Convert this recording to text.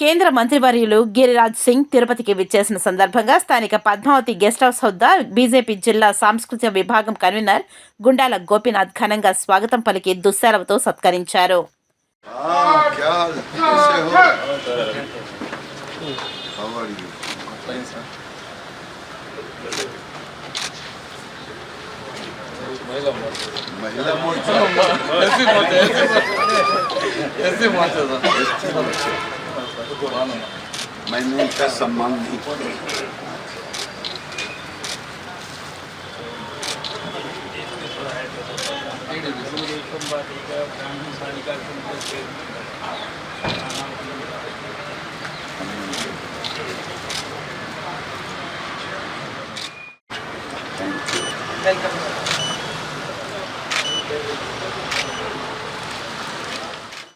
కేంద్ర మంత్రివర్యులు గిరిరాజ్ సింగ్ తిరుపతికి విచ్చేసిన సందర్భంగా స్థానిక పద్మావతి గెస్ట్ హౌస్ వద్ద బీజేపీ జిల్లా సాంస్కృతిక విభాగం కన్వీనర్ గుండాల గోపీనాథ్ ఘనంగా స్వాగతం పలికి దుశ్శాలతో సత్కరించారు Thank you. Welcome.